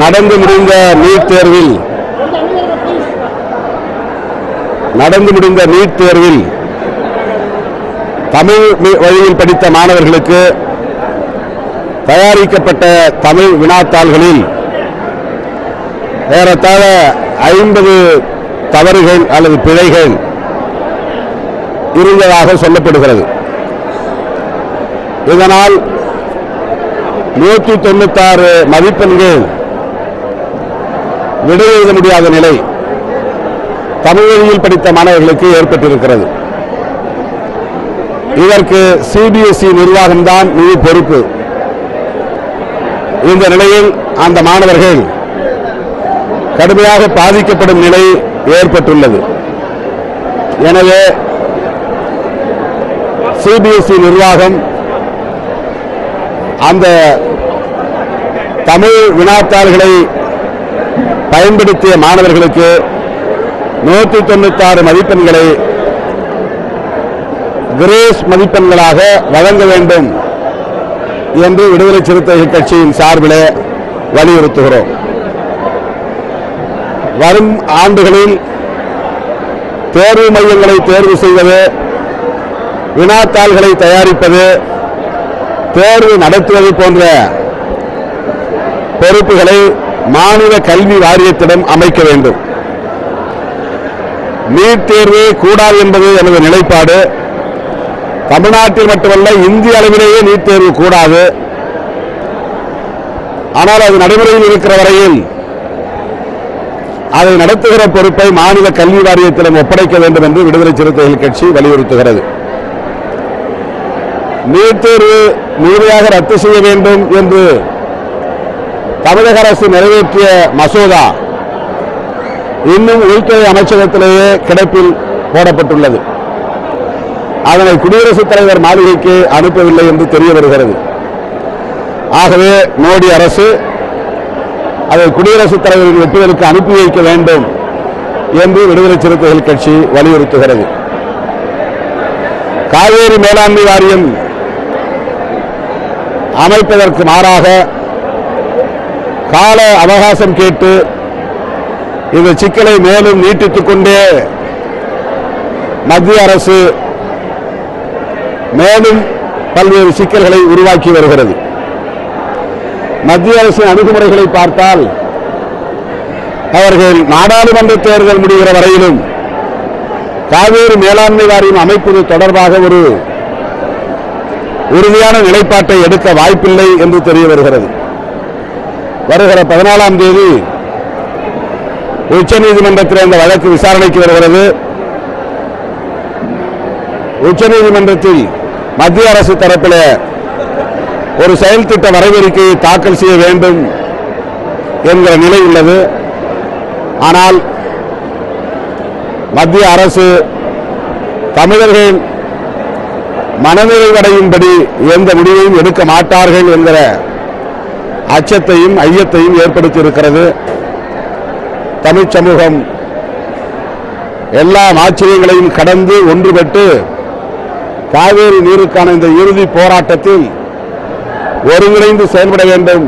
நடந்து முடிந்த நீட் தேர்வில் நடந்து முடிந்த நீட் தேர்வில் தமிழ் வழியில் படித்த மாணவர்களுக்கு தயாரிக்கப்பட்ட தமிழ் வினாத்தாள்களில் ஏறத்தாழ ஐம்பது தவறுகள் அல்லது பிழைகள் இருந்ததாக சொல்லப்படுகிறது. இதனால் நூற்றி தொண்ணூத்தாறு மதிப்பெண்கள் விடை எழுத முடியாத நிலை தமிழ் வழியில் படித்த மாணவர்களுக்கு ஏற்பட்டிருக்கிறது. இதற்கு சிபிஎஸ்இ நிர்வாகம்தான் முழு பொறுப்பு. இந்த நிலையில் அந்த மாணவர்கள் கடுமையாக பாதிக்கப்படும் நிலை ஏற்பட்டுள்ளது. எனவே சிபிஎஸ்இ நிர்வாகம் அந்த தமிழ் வினாத்தாள்களை பயன்படுத்திய மாணவர்களுக்கு நூற்றி தொண்ணூத்தாறு மதிப்பெண்களை கிரேஸ் மதிப்பெண்களாக வழங்க வேண்டும் என்று விடுதலை சிறுத்தைகள் கட்சியின் சார்பிலே வலியுறுத்துகிறோம். வரும் ஆண்டுகளில் தேர்வு மையங்களை தேர்வு செய்வது வினாத்தாள்களை தயாரிப்பது தேர்வு நடத்துவது போன்ற பொறுப்புகளை மாநில கல்வி வாரியத்திடம் அமைக்க வேண்டும். நீட் தேர்வு கூடாது என்பது எனது நிலைப்பாடு. தமிழ்நாட்டில் மட்டுமல்ல இந்திய அளவிலேயே நீட் தேர்வு கூடாது. ஆனால் அது நடைமுறையில் இருக்கிற வரையில் அதை நடத்துகிற பொறுப்பை மாநில கல்வி வாரியத்திடம் ஒப்படைக்க வேண்டும் என்று விடுதலை சிறுத்தைகள் கட்சி வலியுறுத்துகிறது. நீட் தேர்வு முழுமையாக ரத்து செய்ய வேண்டும் என்று தமிழக அரசு நிறைவேற்றிய மசோதா இன்னும் உள்துறை அமைச்சகத்திலேயே கிடப்பில் போடப்பட்டுள்ளது. அதனை குடியரசுத் தலைவர் மாளிகைக்கு அனுப்பவில்லை என்று தெரிய வருகிறது. ஆகவே மோடி அரசு அதை குடியரசுத் தலைவரின் ஒப்புதலுக்கு அனுப்பி வைக்க வேண்டும் என்று விடுதலை சிறுத்தைகள் கட்சி வலியுறுத்துகிறது. காவேரி மேலாண்மை வாரியம் அமைப்பதற்கு மாறாக கால அவகாசம் கேட்டு இந்த சிக்கலை மேலும் நீட்டித்துக் கொண்டே மத்திய அரசு மேலும் பல்வேறு சிக்கல்களை உருவாக்கி வருகிறது. மத்திய அரசின் அணுகுமுறைகளை பார்த்தால் அவர்கள் நாடாளுமன்ற தேர்தல் முடிகிற வரையிலும் காவேரி மேலாண்மை வாரியம் அமைப்பது தொடர்பாக ஒரு உறுதியான நிலைப்பாட்டை எடுக்க வாய்ப்பில்லை என்று தெரிய வருகிறது. வருகிற பதினாலாம் தேதி உச்சநீதிமன்றத்தில் இந்த வழக்கு விசாரணைக்கு வருகிறது. உச்சநீதிமன்றத்தில் மத்திய அரசு தரப்பில் ஒரு செயல் திட்ட வரைவறிக்கையை தாக்கல் செய்ய வேண்டும் என்கிற நிலை உள்ளது. ஆனால் மத்திய அரசு தமிழர்கள் மனநிறைவடையும்படி எந்த முடிவையும் எடுக்க மாட்டார்கள் என்கிற அச்சத்தையும் ஐயத்தையும் ஏற்படுத்தியிருக்கிறது. தமிழ் சமூகம் எல்லா ஆச்சரியங்களையும் கடந்து ஒன்றுபட்டு காவேரி நீருக்கான இந்த இறுதி போராட்டத்தில் ஒருங்கிணைந்து செயல்பட வேண்டும்.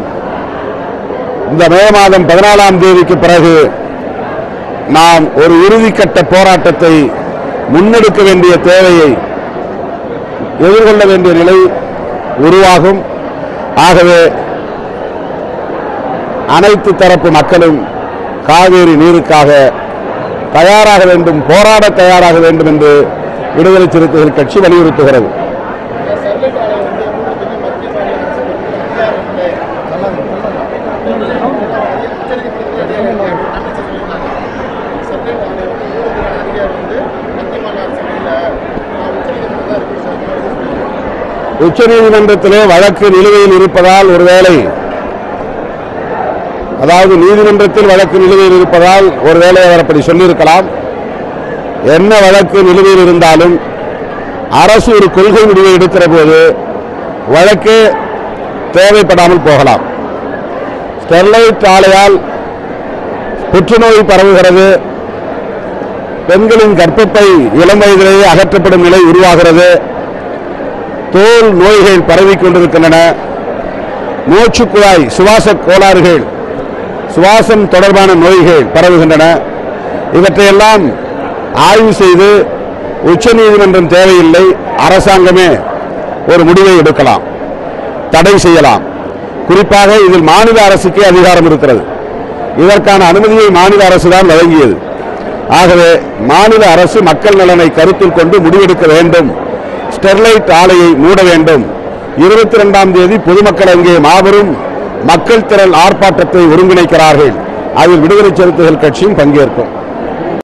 இந்த மே மாதம் பதினாலாம் தேதிக்கு பிறகு நாம் ஒரு இறுதிக்கட்ட போராட்டத்தை முன்னெடுக்க வேண்டிய தேவையை எதிர்கொள்ள வேண்டிய நிலை உருவாகும். ஆகவே அனைத்து தரப்பு மக்களும் காவேரி நீருக்காக தயாராக வேண்டும் போராட தயாராக வேண்டும் என்று விடுதலை சிறுத்தைகள் கட்சி வலியுறுத்துகிறது. உச்சநீதிமன்றத்திலே வழக்கு நிலுவையில் இருப்பதால் ஒருவேளை அதாவது நீதிமன்றத்தில் வழக்கு நிலுவையில் இருப்பதால் ஒருவேளை அவர் அப்படி சொல்லியிருக்கலாம். என்ன வழக்கு நிலுவையில் இருந்தாலும் அரசு ஒரு கொள்கை முடிவை எடுக்கிற போது வழக்கு தேவைப்படாமல் போகலாம். ஸ்டெர்லைட் ஆலையால் புற்றுநோய் பரவுகிறது. பெண்களின் கர்ப்பப்பை இளம் வயதிலேயே அகற்றப்படும் நிலை உருவாகிறது. தோல் நோய்கள் பரவிக் கொண்டிருக்கின்றன. மூச்சுக்குழாய் சுவாச கோளாறுகள் சுவாசம் தொடர்பான நோய்கள் பரவுகின்றன. இவற்றையெல்லாம் ஆய்வு செய்து உச்சநீதிமன்றம் தேவையில்லை. அரசாங்கமே ஒரு முடிவை எடுக்கலாம். தடை செய்யலாம். குறிப்பாக இதில் மாநில அரசுக்கே அதிகாரம் இருக்கிறது. இதற்கான அனுமதியை மாநில அரசு தான் வழங்கியது. ஆகவே மாநில அரசு மக்கள் நலனை கருத்தில் கொண்டு முடிவெடுக்க வேண்டும். ஸ்டெர்லைட் ஆலையை மூட வேண்டும். இருபத்தி ரெண்டாம் தேதி பொதுமக்கள் அங்கே மாபெரும் மக்கள் திரள் ஆர்ப்பாட்டத்தை ஒருங்கிணைக்கிறார்கள். அதில் விடுதலை சிறுத்தைகள் கட்சியும் பங்கேற்கும்